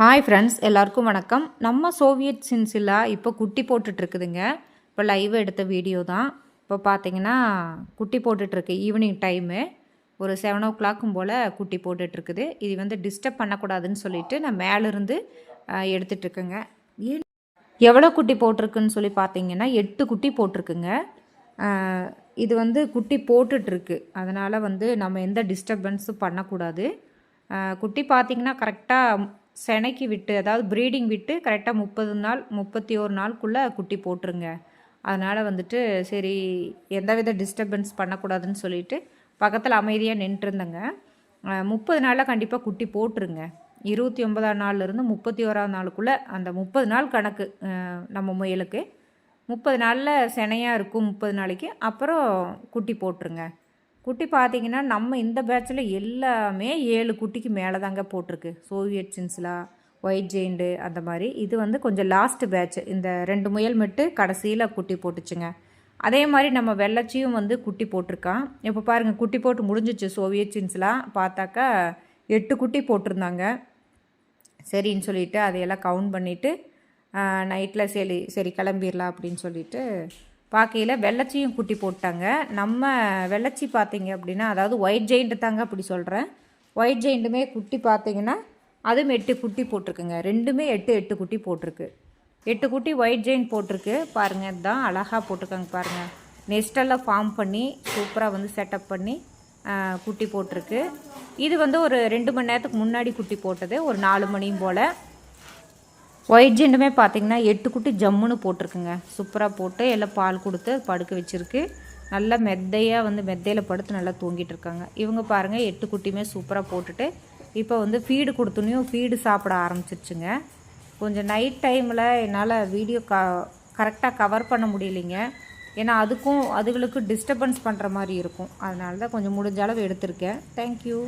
Hi friends எல்லாருக்கும் வணக்கம். நம்ம சோவியட் சின்சிலா இப்போ குட்டி போட்டுட்ருக்குதுங்க. இப்போ லைவ் எடுத்த வீடியோ தான். இப்போ பார்த்தீங்கன்னா குட்டி போட்டுட்ருக்கு ஈவினிங் டைமு ஒரு செவன் ஓ கிளாக்கும் போல் குட்டி போட்டுட்ருக்குது. இது வந்து டிஸ்டர்ப் பண்ணக்கூடாதுன்னு சொல்லிட்டு நான் மேலேருந்து எடுத்துட்ருக்கேங்க. எவ்வளோ குட்டி போட்டிருக்குன்னு சொல்லி பார்த்தீங்கன்னா எட்டு குட்டி போட்டிருக்குங்க. இது வந்து குட்டி போட்டுட்ருக்கு. அதனால் வந்து நம்ம எந்த டிஸ்டர்பன்ஸும் பண்ணக்கூடாது. குட்டி பார்த்தீங்கன்னா கரெக்டாக செனைக்கு விட்டு அதாவது ப்ரீடிங் விட்டு கரெக்டாக முப்பது நாள் முப்பத்தி ஒரு நாளுக்குள்ளே குட்டி போட்டுருங்க. அதனால் வந்துட்டு சரி எந்தவித டிஸ்டர்பன்ஸ் பண்ணக்கூடாதுன்னு சொல்லிட்டு பக்கத்தில் அமைதியாக நின்றுருந்தேங்க. முப்பது நாளில் கண்டிப்பாக குட்டி போட்டுருங்க. இருபத்தி ஒன்பதாம் நாள்லேருந்து முப்பத்தி ஓராம் நாளுக்குள்ளே அந்த முப்பது நாள் கணக்கு நம்ம முயலுக்கு. முப்பது நாளில் செனையாக இருக்கும் முப்பது நாளைக்கு அப்புறம் குட்டி போட்டுருங்க. குட்டி பார்த்தீங்கன்னா நம்ம இந்த பேட்சில் எல்லாமே ஏழு குட்டிக்கு மேலே தாங்க போட்டிருக்கு சோவியட் சின்ஸ்லா ஒயிட் ஜெயிண்டு அந்த மாதிரி. இது வந்து கொஞ்சம் லாஸ்ட் பேட்ச் இந்த ரெண்டு முயல் மட்டும் கடைசியில் குட்டி போட்டுச்சுங்க. அதே மாதிரி நம்ம வெள்ளச்சியும் வந்து குட்டி போட்டிருக்கான். இப்போ பாருங்கள் குட்டி போட்டு முடிஞ்சிச்சு சோவியட் சின்ஸ்லாம் பார்த்தாக்கா எட்டு குட்டி போட்டிருந்தாங்க. சரின்னு சொல்லிட்டு அதையெல்லாம் கவுண்ட் பண்ணிவிட்டு நைட்டில் சரி சரி கிளம்பிடலாம் அப்படின்னு சொல்லிட்டு பார்க்கையில் வெள்ளச்சியும் குட்டி போட்டாங்க. நம்ம வெள்ளச்சி பார்த்தீங்க அப்படின்னா அதாவது ஒயிட் ஜெயிண்ட்டு தாங்க அப்படி சொல்கிறேன் ஒயிட் ஜெயிண்ட்டுமே குட்டி பார்த்தீங்கன்னா அதுவும் எட்டு குட்டி போட்டிருக்குங்க. ரெண்டுமே எட்டு எட்டு குட்டி போட்டிருக்கு. எட்டு குட்டி ஒயிட் ஜெயின் போட்டிருக்கு. பாருங்கள் இதுதான் அழகாக போட்டிருக்காங்க பாருங்கள் நெஸ்டெல்லாம் ஃபார்ம் பண்ணி சூப்பராக வந்து செட்டப் பண்ணி குட்டி போட்டிருக்கு. இது வந்து ஒரு ரெண்டு மணி நேரத்துக்கு முன்னாடி குட்டி போட்டது. ஒரு நாலு மணியும் போல். ஒயிட் ஜெண்டுமே பார்த்தீங்கன்னா எட்டு குட்டி ஜம்முன்னு போட்டிருக்குங்க. சூப்பராக போட்டு எல்லாம் பால் கொடுத்து படுக்க வச்சுருக்கு. நல்லா மெத்தையாக வந்து மெத்தையில் படுத்து நல்லா தூங்கிட்டு இருக்காங்க. இவங்க பாருங்கள் எட்டு குட்டியுமே சூப்பராக போட்டுட்டு இப்போ வந்து ஃபீடு கொடுத்துனையும் ஃபீடு சாப்பிட ஆரம்பிச்சிருச்சுங்க. கொஞ்சம் நைட் டைமில் என்னால் வீடியோ க கரெக்டாக கவர் பண்ண முடியலைங்க. ஏன்னா அதுக்கும் அதுகளுக்கு டிஸ்டர்பன்ஸ் பண்ணுற மாதிரி இருக்கும். அதனால தான் கொஞ்சம் முடிஞ்ச அளவு எடுத்திருக்கேன். தேங்க்யூ